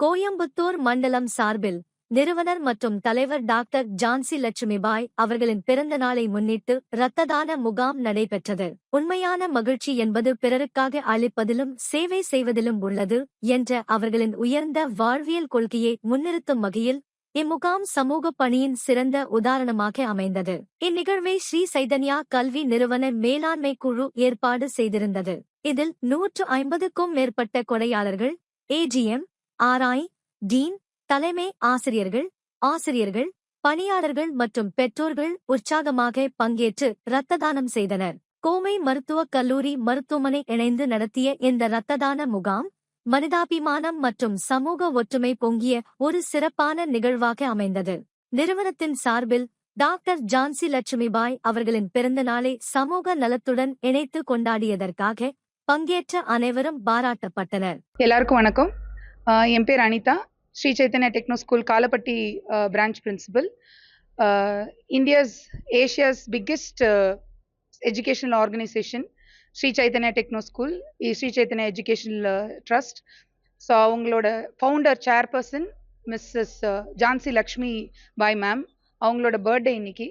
கோயம்புத்தூர் மண்டலம் சார்பில் நிறுவனர் மற்றும் தலைவர் டாக்டர் ஜான்சி லட்சுமிபாய் அவர்களின் பிறந்த நாளை முன்னிட்டு இரத்ததான முகாம் நடைபெற்றது. உண்மையான மகிழ்ச்சி என்பது பிறருக்காக அளிப்பதிலும் சேவை செய்வதிலும் உள்ளது என்ற அவர்களின் உயர்ந்த வாழ்வியல் கொள்கையை முன்னிறுத்தும் வகையில் இம்முகாம் சமூக பணியின் சிறந்த உதாரணமாக அமைந்தது. இந்நிகழ்வை ஸ்ரீ சைதன்யா கல்வி நிறுவன மேலாண்மை குழு ஏற்பாடு செய்திருந்தது. இதில் நூற்று ஐம்பதுக்கும் மேற்பட்ட கொடையாளர்கள் ஏஜிஎம் ஆராய் டீன் தலைமை ஆசிரியர்கள் ஆசிரியர்கள் பணியாளர்கள் மற்றும் பெற்றோர்கள் உற்சாகமாக பங்கேற்று இரத்த தானம் செய்தனர். கோமை மருத்துவக் கல்லூரி மருத்துவமனை இணைந்து நடத்திய இந்த இரத்த தான முகாம் மனிதாபிமானம் மற்றும் சமூக ஒற்றுமை பொங்கிய ஒரு சிறப்பான நிகழ்வாக அமைந்தது. நிறுவனத்தின் சார்பில் டாக்டர் ஜான்சி லட்சுமிபாய் அவர்களின் பிறந்த நாளை சமூக நலத்துடன் இணைத்து கொண்டாடியதற்காக பங்கேற்ற அனைவரும் பாராட்டப்பட்டனர். எல்லாருக்கும் வணக்கம். என் பேர் Anitha. Sri Chaitanya techno school Kalapatti branch principal India's Asia's biggest educational organisation Sri Chaitanya techno school Sri Chaitanya educational trust so அவங்களோட founder chairperson missus Jhansi Lakshmi Bai ma'am அவங்களோட பர்த்டே இன்னைக்கு.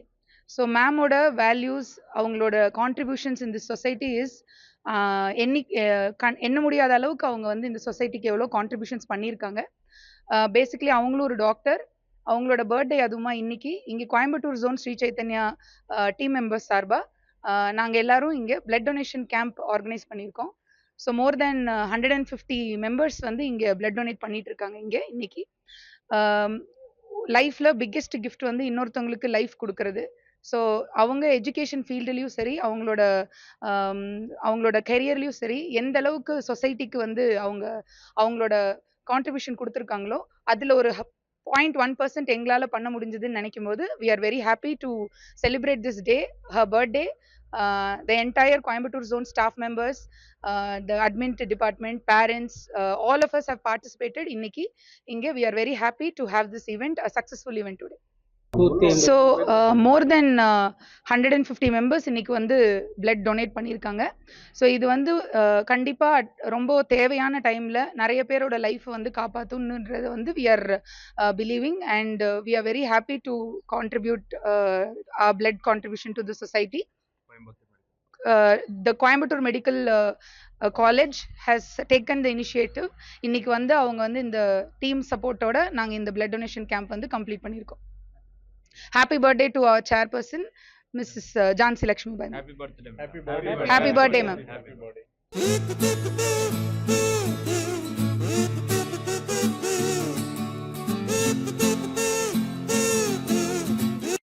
ஸோ மேமோட values அவங்களோட contributions இந்த society is எண்ணி கண் எண்ண முடியாத அளவுக்கு அவங்க வந்து இந்த சொசைட்டிக்கு எவ்வளோ கான்ட்ரிபியூஷன்ஸ் பண்ணியிருக்காங்க. பேசிக்கலி அவங்களும் ஒரு டாக்டர் அவங்களோட பர்த்டே அதுவுமா இன்னைக்கு. இங்கே Coimbatore zone Sri Chaitanya team members சார்பாக நாங்கள் எல்லாரும் இங்கே பிளட் டொனேஷன் கேம்ப் ஆர்கனைஸ் பண்ணியிருக்கோம். So more than hundred and fifty members வந்து இங்கே பிளட் டொனேட் பண்ணிட்டு இருக்காங்க இங்கே இன்னைக்கு. லைஃப்பில் பிக்கெஸ்ட் கிஃப்ட் வந்து இன்னொருத்தவங்களுக்கு லைஃப் கொடுக்கறது. ஸோ அவங்க எஜுகேஷன் ஃபீல்டுலேயும் சரி அவங்களோட அவங்களோட கெரியர்லேயும் சரி எந்த அளவுக்கு சொசைட்டிக்கு வந்து அவங்க அவங்களோட கான்ட்ரிபியூஷன் கொடுத்துருக்காங்களோ அதில் ஒரு பாயிண்ட் ஒன் பர்சன்ட் எங்களால் பண்ண முடிஞ்சதுன்னு நினைக்கும் போது we are very happy to celebrate this day her birthday the entire Coimbatore zone staff members the admin department parents all of us have participated இன்னைக்கு இங்கே we are very happy to have this event successful event today so more than hundred and fifty members இன்னைக்கு வந்து blood donate பண்ணியிருக்காங்க. So இது வந்து கண்டிப்பாக ரொம்ப தேவையான டைமில் நிறைய பேரோட லைஃப் வந்து காப்பாற்றுன்றது வந்து we are believing and we are very happy to contribute blood contribution to the society the Coimbatore medical college has taken the initiative இன்னைக்கு வந்து அவங்க வந்து இந்த டீம் சப்போர்ட்டோட நாங்கள் இந்த பிளட் டொனேஷன் கேம்ப் வந்து கம்ப்ளீட் பண்ணியிருக்கோம். Happy birthday to our chairperson, Mrs. Uh, Jansi Lakshmi. Happy birthday, ma'am. Happy birthday, ma'am. Happy birthday. Happy birthday.